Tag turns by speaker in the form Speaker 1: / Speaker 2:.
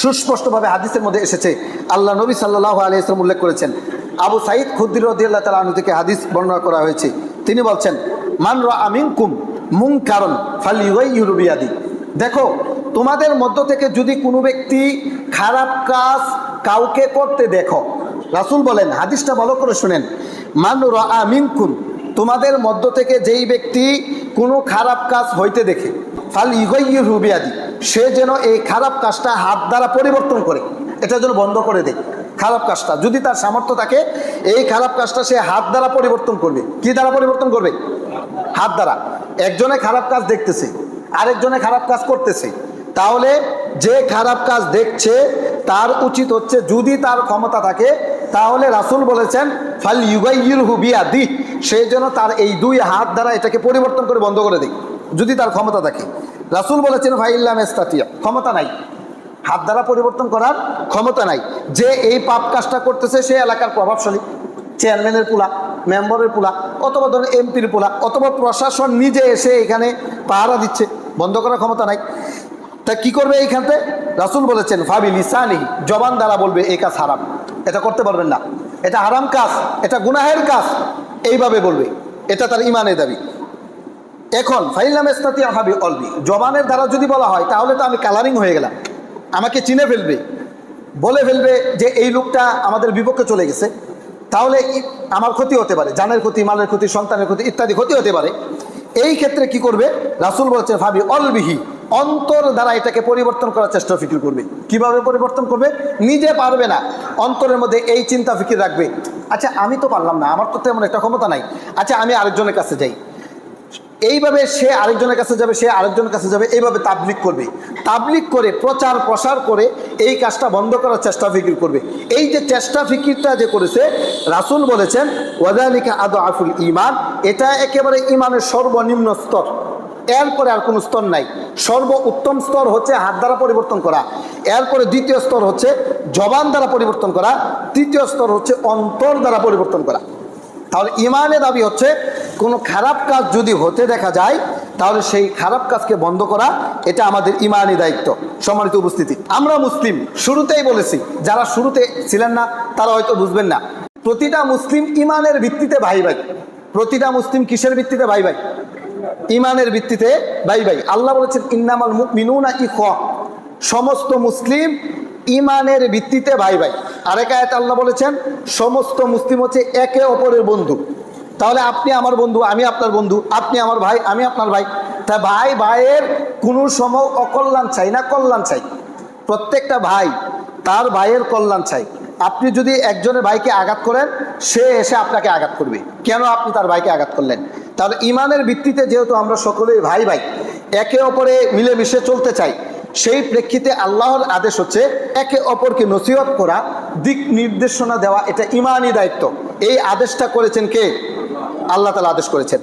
Speaker 1: সুস্পষ্টভাবে হাদিসের মধ্যে এসেছে, আল্লাহ নবী সাল্লাহ আলিয়াম উল্লেখ করেছেন, আবু সাইদ খুদ্দির রদিয়াল্লাহ তালা আনু থেকে হাদিস বর্ণনা করা হয়েছে। তিনি বলছেন, মান রা আমিন কুম মুং কারণ ফালিউই ইউরুবিয়াদি দেখো, তোমাদের মধ্য থেকে যদি কোনো ব্যক্তি খারাপ কাজ কাউকে করতে দেখো, রাসূল বলেন, হাদিসটা ভালো করে শুনেন, মান রা আমিন কুম তোমাদের মধ্য থেকে যেই ব্যক্তি কোনো খারাপ কাজ হইতে দেখে ফাল ইগইয়ুর রুবিয়াদি সে যেন এই খারাপ কাজটা হাত দ্বারা পরিবর্তন করে, এটা যেন বন্ধ করে দেয়। খারাপ কাজটা, যদি তার সামর্থ্য থাকে, এই খারাপ কাজটা সে হাত দ্বারা পরিবর্তন করবে। কি দ্বারা পরিবর্তন করবে? হাত দ্বারা। একজনে খারাপ কাজ দেখতেছে, আরেকজনে খারাপ কাজ করতেছে। তাহলে যে খারাপ কাজ দেখছে, তার উচিত হচ্ছে যদি তার ক্ষমতা থাকে, তাহলে রাসূল বলেছেন, ফাল ইউগাইয়ুর হুবিয়া দি সেই জন্য তার এই দুই হাত দ্বারা এটাকে পরিবর্তন করে বন্ধ করে দিই যদি তার ক্ষমতা থাকে। রাসূল বলেছেন ফাইল্লাম এস্তাতিয়া ক্ষমতা নাই। হাত দ্বারা পরিবর্তন করার ক্ষমতা নাই। যে এই পাপ কাজটা করতেছে, সে এলাকার প্রভাবশালী। চেয়ারম্যানের পোলা, মেম্বারের পোলা, অথবা ধরেন এমপির পোলা, অথবা প্রশাসন নিজে এসে এখানে পাহারা দিচ্ছে, বন্ধ করার ক্ষমতা নাই। তা কি করবে এইখানতে? রাসূল বলেছেন, ফাবি লিসানি জবান দ্বারা বলবে, এই কাজ হারাম। এটা করতে পারবেন না। এটা হারাম কাজ, এটা গুনাহের কাজ। এইভাবে বলবে। এটা তার ইমানের দাবি। এখন ফাইলাম ইস্তাতি হাবি অলবি। জবানের দ্বারা যদি বলা হয়, তাহলে তো আমি কালারিং হয়ে গেলাম। আমাকে চিনে ফেলবে। বলে ফেলবে যে এই লোকটা আমাদের বিপক্ষে চলে গেছে। তাহলে আমার ক্ষতি হতে পারে। জানের ক্ষতি, মালের ক্ষতি, সন্তানের ক্ষতি ইত্যাদি ক্ষতি হতে পারে। এই ক্ষেত্রে কি করবে? রাসুল বলছে ভাবি অলবিহি অন্তর দ্বারা এটাকে পরিবর্তন করার চেষ্টা ফিকির করবে। কীভাবে পরিবর্তন করবে? নিজে পারবে না। অন্তরের মধ্যে এই চিন্তা ফিকির রাখবে। আচ্ছা আমি তো পারলাম না। আমার তো তেমন একটা ক্ষমতা নাই। আচ্ছা আমি আরেকজনের কাছে যাই। এইভাবে সে আরেকজনের কাছে যাবে, সে আরেকজনের কাছে যাবে, এইভাবে তাবলিক করবে। তাবলিক করে প্রচার প্রসার করে এই কাজটা বন্ধ করার চেষ্টা ফিকির করবে। এই যে চেষ্টা ফিকিরটা যে করেছে, রাসূল বলেছেন ওয়াদালিকা আদ আফুল ইমান এটা একেবারে ইমানের সর্বনিম্ন স্তর। এরপরে আর কোনো স্তর নাই। সর্ব উত্তম স্তর হচ্ছে হাত দ্বারা পরিবর্তন করা। এরপরে দ্বিতীয় স্তর হচ্ছে জবান দ্বারা পরিবর্তন করা। তৃতীয় স্তর হচ্ছে অন্তর দ্বারা পরিবর্তন করা। তাহলে ইমানের দাবি হচ্ছে, কোনো খারাপ কাজ যদি হতে দেখা যায়, তাহলে সেই খারাপ কাজকে বন্ধ করা, এটা আমাদের ইমানি দায়িত্ব। সম্মানিত উপস্থিতি, আমরা মুসলিম, শুরুতেই বলেছি, যারা শুরুতে ছিলেন না, তারা হয়তো বুঝবেন না। প্রতিটা মুসলিম ইমানের ভিত্তিতে ভাই ভাই। প্রতিটা মুসলিম কিসের ভিত্তিতে ভাই ভাই? ইমানের ভিত্তিতে ভাই ভাই। আল্লাহ বলেছেন, ইন্নামাল মিনুনা ইখ সমস্ত মুসলিম ইমানের ভিত্তিতে ভাই ভাই। আরেক আয়াত আল্লাহ বলেছেন, সমস্ত মুসলিম হচ্ছে একে অপরের বন্ধু। তাহলে আপনি আমার বন্ধু, আমি আপনার বন্ধু, আপনি আমার ভাই, আমি আপনার ভাই। তা ভাই ভাইয়ের কোনো সময় অকল্যাণ চাই না কল্যাণ চাই। প্রত্যেকটা ভাই তার ভাইয়ের কল্যাণ চাই। আপনি যদি একজনের ভাইকে আঘাত করেন, সে এসে আপনাকে আঘাত করবে। কেন আপনি তার ভাইকে আঘাত করলেন? তাহলে ইমানের ভিত্তিতে যেহেতু আমরা সকলেই ভাই ভাই, একে অপরে মিলেমিশে চলতে চাই। সেই প্রেক্ষিতে আল্লাহর আদেশ হচ্ছে একে অপরকে নসিহত করা, দিক নির্দেশনা দেওয়া, এটা ইমানই দায়িত্ব। এই আদেশটা করেছেন কে? আল্লাহ তালা আদেশ করেছেন।